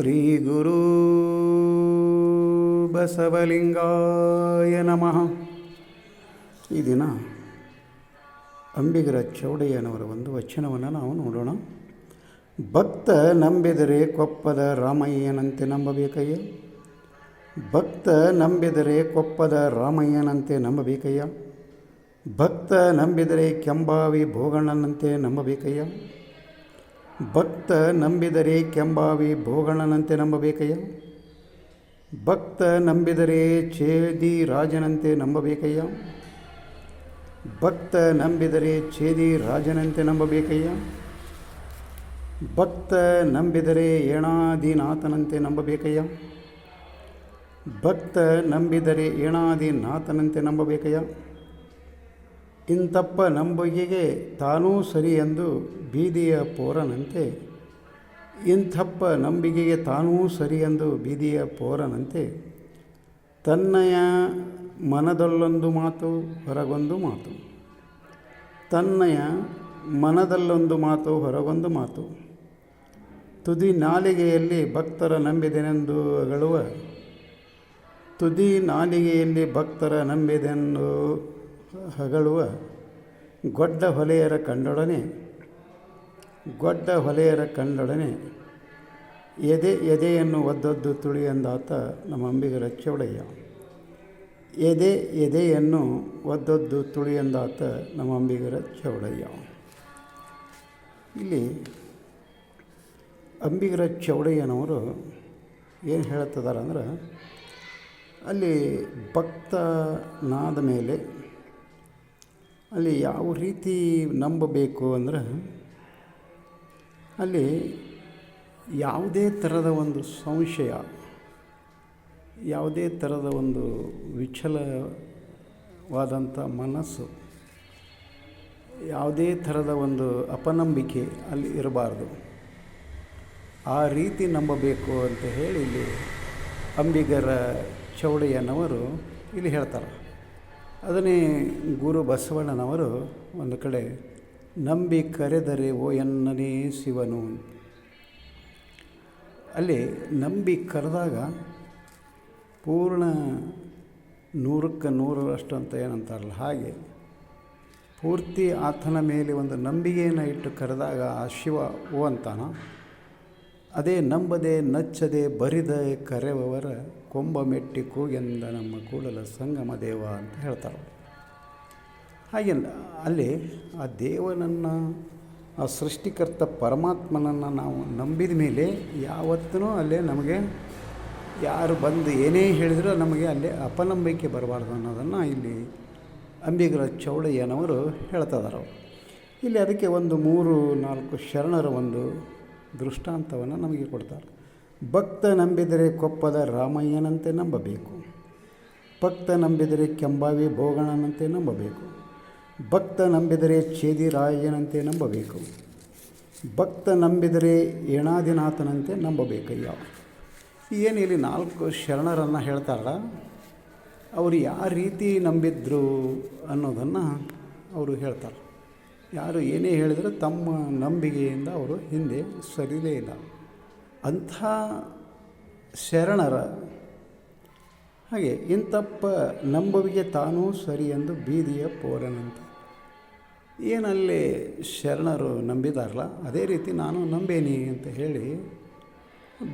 ಶ್ರೀ ಗುರು ಬಸವಲಿಂಗಾಯ ನಮಃ. ಈ ದಿನ ಅಂಬಿಗರ ಚೌಡಯ್ಯನವರ ಒಂದು ವಚನವನ್ನು ನಾವು ನೋಡೋಣ. ಭಕ್ತ ನಂಬಿದರೆ ಕೊಪ್ಪದ ರಾಮಯ್ಯನಂತೆ ನಂಬಬೇಕಯ್ಯ? ಭಕ್ತ ನಂಬಿದರೆ ಕೊಪ್ಪದ ರಾಮಯ್ಯನಂತೆ ನಂಬಬೇಕಯ್ಯ? ಭಕ್ತ ನಂಬಿದರೆ ಕೆಂಬಾವಿ ಭೋಗಣ್ಣನಂತೆ ನಂಬಬೇಕಯ್ಯ? ಭಕ್ತ ನಂಬಿದರೆ ಕೆಂಬಾವಿ ಭೋಗಣ್ಣನಂತೆ ನಂಬಬೇಕಯ್ಯ? ಭಕ್ತ ನಂಬಿದರೆ ಛೇದಿ ರಾಜನಂತೆ ನಂಬಬೇಕಯ್ಯ? ಭಕ್ತ ನಂಬಿದರೆ ಛೇದಿ ರಾಜನಂತೆ ನಂಬಬೇಕಯ್ಯ? ಭಕ್ತ ನಂಬಿದರೆ ಏಣಾದಿನಾಥನಂತೆ ನಂಬಬೇಕಯ್ಯ? ಭಕ್ತ ನಂಬಿದರೆ ಏಣಾದಿನಾಥನಂತೆ ನಂಬಬೇಕಯ್ಯ? ಇಂತಪ್ಪ ನಂಬುಗೆಗೆ ತಾನೂ ಸರಿ ಎಂದು ಬೀದಿಯ ಪೋರನಂತೆ. ಇಂಥಪ್ಪ ನಂಬಿಕೆಗೆ ತಾನೂ ಸರಿ ಎಂದು ಬೀದಿಯ ಪೋರನಂತೆ. ತನ್ನಯ ಮನದಲ್ಲೊಂದು ಮಾತು, ಹೊರಗೊಂದು ಮಾತು. ತನ್ನಯ ಮನದಲ್ಲೊಂದು ಮಾತು, ಹೊರಗೊಂದು ಮಾತು. ತುದಿ ನಾಲಿಗೆಯಲ್ಲಿ ಭಕ್ತರ ನಂಬಿದೆನೆಂದು ಅಗಳುವ. ತುದಿ ನಾಲಿಗೆಯಲ್ಲಿ ಭಕ್ತರ ನಂಬಿದೆಂದು ಹಗಳುವ ಗೊಡ್ಡ ಹೊಲೆಯರ ಕಂಡೊಡನೆ, ಗೊಡ್ಡ ಹೊಲೆಯರ ಕಂಡೊಡನೆ ಎದೆ, ಎದೆಯನ್ನು ತುಳಿ ತುಳಿಯಂದಾತ ನಮ್ಮ ಅಂಬಿಗರ ಚೌಡಯ್ಯ. ಎದೆ, ಎದೆಯನ್ನು ತುಳಿ ತುಳಿಯಂದಾತ ನಮ್ಮ ಅಂಬಿಗರ ಚೌಡಯ್ಯ. ಇಲ್ಲಿ ಅಂಬಿಗರ ಚೌಡಯ್ಯನವರು ಏನು ಹೇಳ್ತಿದ್ದಾರೆ ಅಂದ್ರೆ ಅಲ್ಲಿ ಭಕ್ತನಾದ ಮೇಲೆ ಅಲ್ಲಿ ಯಾವ ರೀತಿ ನಂಬಬೇಕು ಅಂದ್ರೆ ಅಲ್ಲಿ ಯಾವುದೇ ಥರದ ಒಂದು ಸಂಶಯ, ಯಾವುದೇ ಥರದ ಒಂದು ವಿಚಲವಾದಂಥ ಮನಸ್ಸು, ಯಾವುದೇ ಥರದ ಒಂದು ಅಪನಂಬಿಕೆ ಅಲ್ಲಿ ಇರಬಾರ್ದು. ಆ ರೀತಿ ನಂಬಬೇಕು ಅಂತ ಹೇಳಿ ಇಲ್ಲಿ ಅಂಬಿಗರ ಚೌಡಯ್ಯನವರು ಇಲ್ಲಿ ಹೇಳ್ತಾರೆ. ಅದನ್ನೇ ಗುರು ಬಸವಣ್ಣನವರು ಒಂದು ಕಡೆ, ನಂಬಿ ಕರೆದರೆ ಓ ಎನ್ನನೇ ಶಿವನು. ಅಲ್ಲಿ ನಂಬಿ ಕರೆದಾಗ ಪೂರ್ಣ ನೂರಕ್ಕೆ ನೂರರಷ್ಟು ಅಂತ ಏನಂತಾರಲ್ಲ ಹಾಗೆ, ಪೂರ್ತಿ ಆತನ ಮೇಲೆ ಒಂದು ನಂಬಿಕೆಯನ್ನು ಇಟ್ಟು ಕರೆದಾಗ ಆ ಶಿವ ಓ ಅಂತಾನ ಅದೇ ನಂಬದೆ, ನಚ್ಚದೆ, ಬರಿದ, ಕರೆವವರ ಕೊಂಬ ಮೆಟ್ಟಿ ಕೂಗೆಂದ ನಮ್ಮ ಕೂಡಲ ಸಂಗಮ ದೇವ ಅಂತ ಹೇಳ್ತಾರೆ. ಹಾಗೆಲ್ಲ ಅಲ್ಲಿ ಆ ದೇವನನ್ನು, ಆ ಸೃಷ್ಟಿಕರ್ತ ಪರಮಾತ್ಮನನ್ನು ನಾವು ನಂಬಿದ ಮೇಲೆ ಯಾವತ್ತೂ ಅಲ್ಲೇ ನಮಗೆ ಯಾರು ಬಂದು ಏನೇ ಹೇಳಿದರೂ ನಮಗೆ ಅಲ್ಲೇ ಅಪನಂಬಿಕೆ ಬರಬಾರ್ದು ಅನ್ನೋದನ್ನು ಇಲ್ಲಿ ಅಂಬಿಗರ ಚೌಡಯ್ಯನವರು ಹೇಳ್ತಿದ್ದಾರೆ ಇಲ್ಲಿ ಅದಕ್ಕೆ ಒಂದು ಮೂರು ನಾಲ್ಕು ಶರಣರ ಒಂದು ದೃಷ್ಟಾಂತವನ್ನು ನಮಗೆ ಕೊಡ್ತಾರೆ. ಭಕ್ತ ನಂಬಿದರೆ ಕೊಪ್ಪದ ರಾಮಯ್ಯನಂತೆ ನಂಬಬೇಕು. ಭಕ್ತ ನಂಬಿದರೆ ಕೆಂಬಾವಿ ಭೋಗಣನಂತೆ ನಂಬಬೇಕು. ಭಕ್ತ ನಂಬಿದರೆ ಛೇದಿ ರಾಯನಂತೆ ನಂಬಬೇಕು. ಭಕ್ತ ನಂಬಿದರೆ ಏಣಾದಿನಾಥನಂತೆ ನಂಬಬೇಕಯ್ಯ. ಏನು ಇಲ್ಲಿ ನಾಲ್ಕು ಶರಣರನ್ನು ಹೇಳ್ತಾರಲ್ಲ, ಅವರು ಯಾವ ರೀತಿ ನಂಬಿದ್ರು ಅನ್ನೋದನ್ನು ಅವರು ಹೇಳ್ತಾರೆ. ಯಾರು ಏನೇ ಹೇಳಿದರೂ ತಮ್ಮ ನಂಬಿಕೆಯಿಂದ ಅವರು ಹಿಂದೆ ಸರಿಲೇ ಇಲ್ಲ. ಅಂಥ ಶರಣರ ಹಾಗೆ ಇಂಥಪ್ಪ ನಂಬವಿಗೆ ತಾನೂ ಸರಿ ಎಂದು ಬೀದಿಯ ಪೋರನಂತೆ. ಏನಲ್ಲಿ ಶರಣರು ನಂಬಿದಾರಲ್ಲ, ಅದೇ ರೀತಿ ನಾನು ನಂಬೇನಿ ಅಂತ ಹೇಳಿ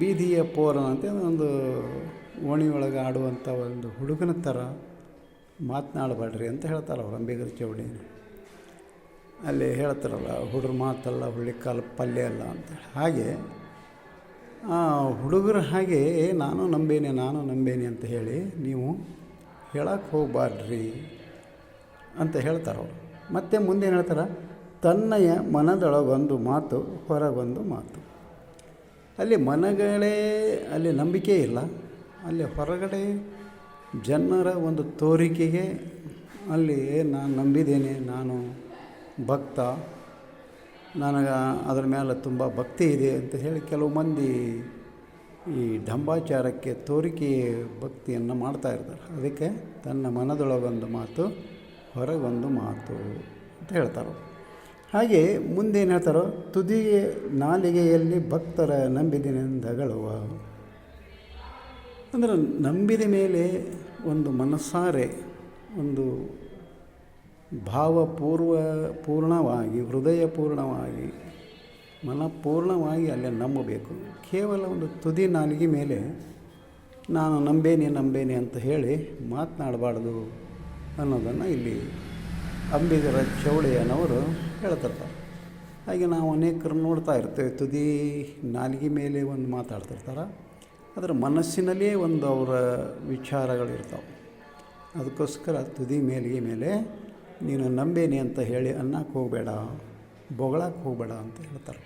ಬೀದಿಯ ಪೋರನಂತೆ ಒಂದು ಓಣಿಯೊಳಗೆ ಆಡುವಂಥ ಒಂದು ಹುಡುಗನ ಥರ ಮಾತನಾಡಬೇಡ್ರಿ ಅಂತ ಹೇಳ್ತಾರೆ ಅವ್ರು ಅಂಬಿಗರ ಚೌಡಿ ಅಲ್ಲಿ ಹೇಳ್ತಾರಲ್ಲ ಹುಡುಗ್ರ ಮಾತಲ್ಲ ಹುಳಿ ಕಾಲ ಪಲ್ಯ ಅಲ್ಲ ಅಂತ ಹಾಗೆ ಹುಡುಗರು ಹಾಗೆ, ನಾನು ನಂಬೇನೆ ನಾನು ನಂಬೇನೆ ಅಂತ ಹೇಳಿ ನೀವು ಹೇಳಕ್ಕೆ ಹೋಗಬಾರ್ರಿ ಅಂತ ಹೇಳ್ತಾರೆ ಮತ್ತು ಮುಂದೇನು ಹೇಳ್ತಾರೆ? ತನ್ನಯ ಮನದೊಳಗೊಂದು ಮಾತು, ಹೊರಗೊಂದು ಮಾತು. ಅಲ್ಲಿ ಮನಗಳೇ, ಅಲ್ಲಿ ನಂಬಿಕೆ ಇಲ್ಲ. ಅಲ್ಲಿ ಹೊರಗಡೆ ಜನರ ಒಂದು ತೋರಿಕೆಗೆ ಅಲ್ಲಿ ನಾನು ನಂಬಿದ್ದೇನೆ, ನಾನು ಭಕ್ತ. ನನಗೆ ಅದರ ಮೇಲೆ ತುಂಬ ಭಕ್ತಿ ಇದೆ ಅಂತ ಹೇಳಿ ಕೆಲವು ಮಂದಿ ಈ ಢಂಬಾಚಾರಕ್ಕೆ ತೋರಿಕೆ ಭಕ್ತಿಯನ್ನು ಮಾಡ್ತಾ ಇರ್ತಾರೆ. ಅದಕ್ಕೆ ತನ್ನ ಮನದೊಳಗೊಂದು ಮಾತು, ಹೊರಗೊಂದು ಮಾತು ಅಂತ ಹೇಳ್ತಾರೆ ಹಾಗೆ ಮುಂದೇನು ಹೇಳ್ತಾರೋ, ತುದಿಗೆ ನಾಲಿಗೆಯಲ್ಲಿ ಭಕ್ತರ ನಂಬಿದಿನೆಂದಗಳುವ ಅಂದರೆ ನಂಬಿದ ಮೇಲೆ ಒಂದು ಮನಸ್ಸಾರೆ ಒಂದು ಭಾವಪೂರ್ವ, ಪೂರ್ಣವಾಗಿ, ಹೃದಯಪೂರ್ಣವಾಗಿ, ಮನಪೂರ್ಣವಾಗಿ ಅಲ್ಲೇ ನಂಬಬೇಕು. ಕೇವಲ ಒಂದು ತುದಿ ನಾಲಿಗೆ ಮೇಲೆ ನಾನು ನಂಬೇನೆ ನಂಬೇನೆ ಅಂತ ಹೇಳಿ ಮಾತನಾಡಬಾರ್ದು ಅನ್ನೋದನ್ನು ಇಲ್ಲಿ ಅಂಬಿಗರ ಚೌಳೆಯನವರು ಹೇಳ್ತಿರ್ತಾರೆ. ಹಾಗೆ ನಾವು ಅನೇಕರು ನೋಡ್ತಾ ಇರ್ತೇವೆ, ತುದಿ ನಾಲಿಗೆ ಮೇಲೆ ಒಂದು ಮಾತಾಡ್ತಿರ್ತಾರೆ. ಅದರ ಮನಸ್ಸಿನಲ್ಲಿಯೇ ಒಂದು ಅವರ ವಿಚಾರಗಳಿರ್ತಾವೆ ಅದಕ್ಕೋಸ್ಕರ ತುದಿ ಮೇಲಿಗೆ ಮೇಲೆ ನೀನು ನಂಬೇನಿ ಅಂತ ಹೇಳಿ ಅನ್ನಕ್ಕೆ ಹೋಗಬೇಡ, ಬೊಗಳಕ್ಕೆ ಹೋಗಬೇಡ ಅಂತ ಹೇಳ್ತಾರೆ.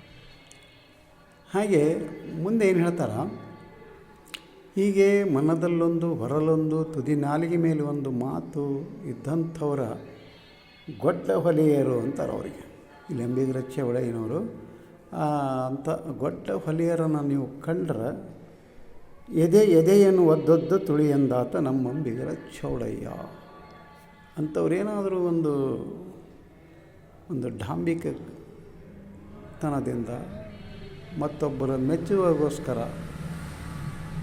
ಹಾಗೆ ಮುಂದೆ ಏನು ಹೇಳ್ತಾರೆ? ಹೀಗೆ ಮನದಲ್ಲೊಂದು ಹೊರಲೊಂದು ತುದಿ ನಾಲಿಗೆ ಮೇಲೆ ಒಂದು ಮಾತು ಇದ್ದಂಥವರ ಗೊಡ್ಡ ಹೊಲೆಯರು ಅಂತಾರೆ ಅವರಿಗೆ. ಇಲ್ಲಿ ಅಂಬಿಗರಚ್ಚೆ ಒಳಗಿನವರು ಅಂಥ ಗೊಡ್ಡ ಹೊಲೆಯರನ್ನು ನೀವು ಕಂಡ್ರೆ ಎದೆ ಎದೆಯನ್ನು ಒದ್ದೊದ್ದು ತುಳಿಯಂದಾತ ನಮ್ಮಂಬಿಗರ ಚೌಡಯ್ಯ ಅಂಥವ್ರೇನಾದರೂ ಒಂದು ಒಂದು ಡಾಂಬಿಕತನದಿಂದ ಮತ್ತೊಬ್ಬರ ಮೆಚ್ಚುವಗೋಸ್ಕರ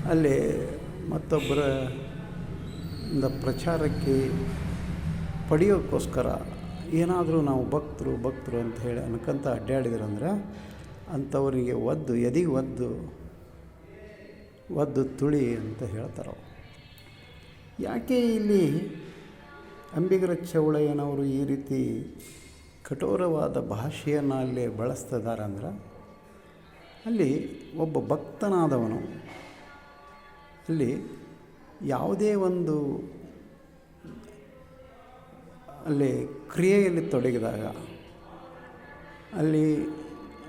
ಅಲ್ಲಿ ಮತ್ತೊಬ್ಬರಂದ ಪ್ರಚಾರಕ್ಕೆ ಪಡೆಯೋಕ್ಕೋಸ್ಕರ ಏನಾದರೂ ನಾವು ಭಕ್ತರು ಭಕ್ತರು ಅಂತ ಹೇಳಿ ಅನ್ಕಂತ ಅಡ್ಡಾಡಿದ್ರಂದ್ರೆ ಅಂಥವರಿಗೆ ಒದ್ದು ಎದಿ ಒದ್ದು ಒದ್ದು ತುಳಿ ಅಂತ ಹೇಳ್ತಾರೆ. ಯಾಕೆ ಇಲ್ಲಿ ಅಂಬಿಗರ ಚೌಳಯ್ಯನವರು ಈ ರೀತಿ ಕಠೋರವಾದ ಭಾಷೆಯನ್ನು ಅಲ್ಲಿ ಬಳಸ್ತಿದ್ದಾರೆ ಅಂದ್ರೆ ಅಲ್ಲಿ ಒಬ್ಬ ಭಕ್ತನಾದವನು ಅಲ್ಲಿ ಯಾವುದೇ ಒಂದು ಅಲ್ಲಿ ಕ್ರಿಯೆಯಲ್ಲಿ ತೊಡಗಿದಾಗ ಅಲ್ಲಿ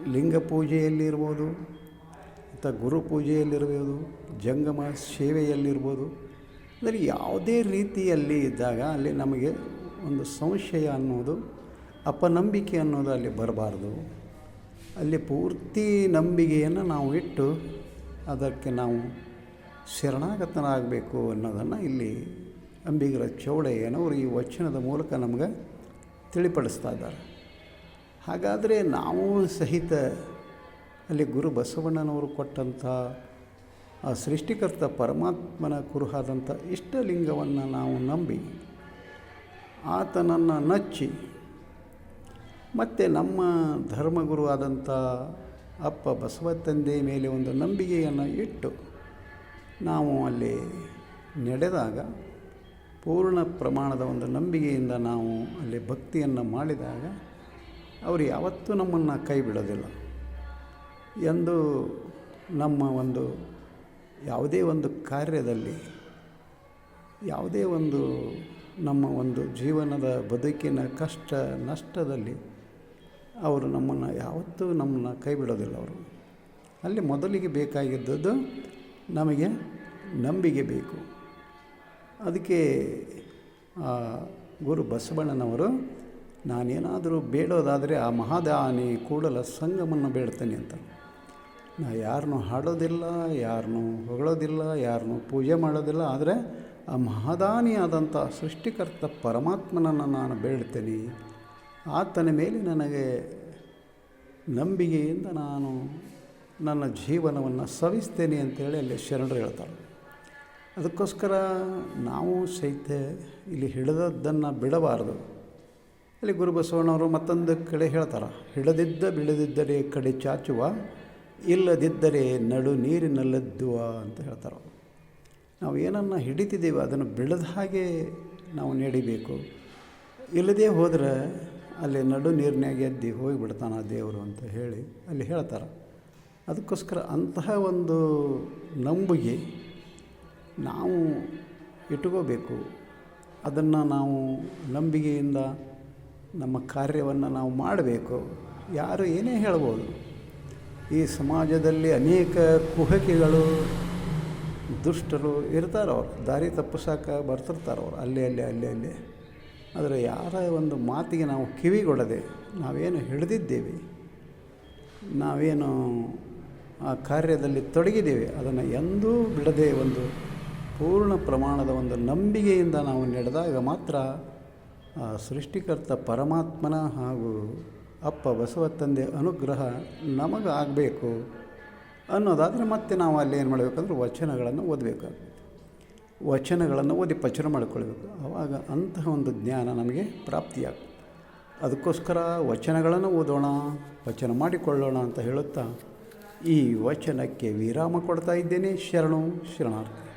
ಲಿಂಗ ಪೂಜೆಯಲ್ಲಿರ್ಬೋದು ಅಥವಾ ಗುರು ಪೂಜೆಯಲ್ಲಿರ್ಬೋದು ಜಂಗಮ ಸೇವೆಯಲ್ಲಿರ್ಬೋದು ಅಂದರೆ ಯಾವುದೇ ರೀತಿಯಲ್ಲಿ ಇದ್ದಾಗ ಅಲ್ಲಿ ನಮಗೆ ಒಂದು ಸಂಶಯ ಅನ್ನೋದು, ಅಪನಂಬಿಕೆ ಅನ್ನೋದು ಅಲ್ಲಿ ಬರಬಾರ್ದು. ಅಲ್ಲಿ ಪೂರ್ತಿ ನಂಬಿಕೆಯನ್ನು ನಾವು ಇಟ್ಟು ಅದಕ್ಕೆ ನಾವು ಶರಣಾಗತನಾಗಬೇಕು ಅನ್ನೋದನ್ನು ಇಲ್ಲಿ ಅಂಬಿಗರ ಚೌಡಯ್ಯನವರು ಈ ವಚನದ ಮೂಲಕ ನಮಗೆ ತಿಳಿಪಡಿಸ್ತಾ ಇದ್ದಾರೆ. ಹಾಗಾದರೆ ನಾವು ಸಹಿತ ಅಲ್ಲಿ ಗುರು ಬಸವಣ್ಣನವರು ಕೊಟ್ಟಂಥ ಆ ಸೃಷ್ಟಿಕರ್ತ ಪರಮಾತ್ಮನ ಕುರುಹಾದಂಥ ಇಷ್ಟಲಿಂಗವನ್ನು ನಾವು ನಂಬಿ ಆತನನ್ನು ನಚ್ಚಿ ಮತ್ತು ನಮ್ಮ ಧರ್ಮಗುರು ಆದಂಥ ಅಪ್ಪ ಬಸವ ತಂದೆ ಮೇಲೆ ಒಂದು ನಂಬಿಕೆಯನ್ನು ಇಟ್ಟು ನಾವು ಅಲ್ಲಿ ನಡೆದಾಗ ಪೂರ್ಣ ಪ್ರಮಾಣದ ಒಂದು ನಂಬಿಕೆಯಿಂದ ನಾವು ಅಲ್ಲಿ ಭಕ್ತಿಯನ್ನು ಮಾಡಿದಾಗ ಅವರು ಯಾವತ್ತೂ ನಮ್ಮನ್ನು ಕೈ ಬಿಡೋದಿಲ್ಲ ಎಂದು ನಮ್ಮ ಒಂದು ಯಾವುದೇ ಒಂದು ಕಾರ್ಯದಲ್ಲಿ, ಯಾವುದೇ ಒಂದು ನಮ್ಮ ಒಂದು ಜೀವನದ ಬದುಕಿನ ಕಷ್ಟ, ನಷ್ಟದಲ್ಲಿ ಅವರು ನಮ್ಮನ್ನು ಯಾವತ್ತೂ ನಮ್ಮನ್ನು ಕೈ ಬಿಡೋದಿಲ್ಲ ಅವರು. ಅಲ್ಲಿ ಮೊದಲಿಗೆ ಬೇಕಾಗಿದ್ದದ್ದು ನಮಗೆ ನಂಬಿಕೆ ಬೇಕು. ಅದಕ್ಕೆ ಗುರು ಬಸವಣ್ಣನವರು, ನಾನೇನಾದರೂ ಬೇಡೋದಾದರೆ ಆ ಮಹಾದಾನಿ ಕೂಡಲ ಸಂಗಮನ್ನು ಬೇಡ್ತೇನೆ ಅಂತ. ನಾ ಯಾರನ್ನೂ ಹಾಡೋದಿಲ್ಲ ಯಾರನ್ನೂ ಹೊಗಳೋದಿಲ್ಲ ಯಾರನ್ನೂ ಪೂಜೆ ಮಾಡೋದಿಲ್ಲ, ಆದರೆ ಆ ಮಹದಾನಿಯಾದಂಥ ಸೃಷ್ಟಿಕರ್ತ ಪರಮಾತ್ಮನನ್ನು ನಾನು ಬೇಡ್ತೇನೆ. ಆತನ ಮೇಲೆ ನನಗೆ ನಂಬಿಕೆಯಿಂದ ನಾನು ನನ್ನ ಜೀವನವನ್ನು ಸವಿಸ್ತೇನೆ ಅಂತೇಳಿ ಅಲ್ಲಿ ಶರಣರು ಹೇಳ್ತಾರೆ. ಅದಕ್ಕೋಸ್ಕರ ನಾವು ಸಹಿತ ಇಲ್ಲಿ ಹಿಡಿದದ್ದನ್ನು ಬಿಡಬಾರ್ದು. ಅಲ್ಲಿ ಗುರುಬಸವಣ್ಣವರು ಮತ್ತೊಂದು ಕಡೆ ಹೇಳ್ತಾರೆ, ಹಿಡದಿದ್ದ ಬಿಡದಿದ್ದರೆ ಕಡೆ ಚಾಚುವ ಇಲ್ಲದಿದ್ದರೆ ನಡು ನೀರಿನಲ್ಲದ್ದುವ ಅಂತ ಹೇಳ್ತಾರೆ. ನಾವು ಏನನ್ನು ಹಿಡಿತಿದ್ದೀವಿ ಅದನ್ನು ಬಿಡದ ಹಾಗೆ ನಾವು ನಡಿಬೇಕು. ಇಲ್ಲದೇ ಹೋದರೆ ಅಲ್ಲಿ ನಡು ನೀರಿನಾಗೆ ಎದ್ದು ಹೋಗಿಬಿಡ್ತಾನೆ ದೇವರು ಅಂತ ಹೇಳಿ ಅಲ್ಲಿ ಹೇಳ್ತಾರೆ. ಅದಕ್ಕೋಸ್ಕರ ಅಂತಹ ಒಂದು ನಂಬಿಕೆ ನಾವು ಇಟ್ಕೋಬೇಕು. ಅದನ್ನು ನಾವು ನಂಬಿಕೆಯಿಂದ ನಮ್ಮ ಕಾರ್ಯವನ್ನು ನಾವು ಮಾಡಬೇಕು. ಯಾರು ಏನೇ ಹೇಳ್ಬೋದು. ಈ ಸಮಾಜದಲ್ಲಿ ಅನೇಕ ಕುಹಕಿಗಳು ದುಷ್ಟರು ಇರ್ತಾರೆ ಅವರು. ದಾರಿ ತಪ್ಪಿಸಾಕ ಬರ್ತಿರ್ತಾರೆ ಅವ್ರು. ಅಲ್ಲಿ ಅಲ್ಲಿ ಅಲ್ಲಿ ಅಲ್ಲಿ. ಆದರೆ ಯಾರ ಒಂದು ಮಾತಿಗೆ ನಾವು ಕಿವಿಗೊಡದೆ ನಾವೇನು ಹಿಡಿದಿದ್ದೇವೆ? ನಾವೇನು ಆ ಕಾರ್ಯದಲ್ಲಿ ತೊಡಗಿದ್ದೇವೆ? ಅದನ್ನು ಎಂದೂ ಬಿಡದೆ ಒಂದು ಪೂರ್ಣ ಪ್ರಮಾಣದ ಒಂದು ನಂಬಿಕೆಯಿಂದ ನಾವು ನಡೆದಾಗ ಮಾತ್ರ ಆ ಸೃಷ್ಟಿಕರ್ತ ಪರಮಾತ್ಮನ ಹಾಗೂ ಅಪ್ಪ ಬಸವ ತಂದೆ ಅನುಗ್ರಹ ನಮಗೆ ಆಗಬೇಕು ಅನ್ನೋದಾದರೆ ಮತ್ತೆ ನಾವು ಅಲ್ಲಿ ಏನು ಮಾಡಬೇಕಂದ್ರೆ ವಚನಗಳನ್ನು ಓದಬೇಕಾಗುತ್ತೆ ವಚನಗಳನ್ನು ಓದಿ ಪಚನ ಮಾಡಿಕೊಳ್ಬೇಕು. ಆವಾಗ ಅಂತಹ ಒಂದು ಜ್ಞಾನ ನಮಗೆ ಪ್ರಾಪ್ತಿಯಾಗ್ತದೆ. ಅದಕ್ಕೋಸ್ಕರ ವಚನಗಳನ್ನು ಓದೋಣ, ವಚನ ಮಾಡಿಕೊಳ್ಳೋಣ ಅಂತ ಹೇಳುತ್ತಾ ಈ ವಚನಕ್ಕೆ ವಿರಾಮ ಕೊಡ್ತಾ ಇದ್ದೇನೆ. ಶರಣು ಶರಣಾರ್ಥಿ.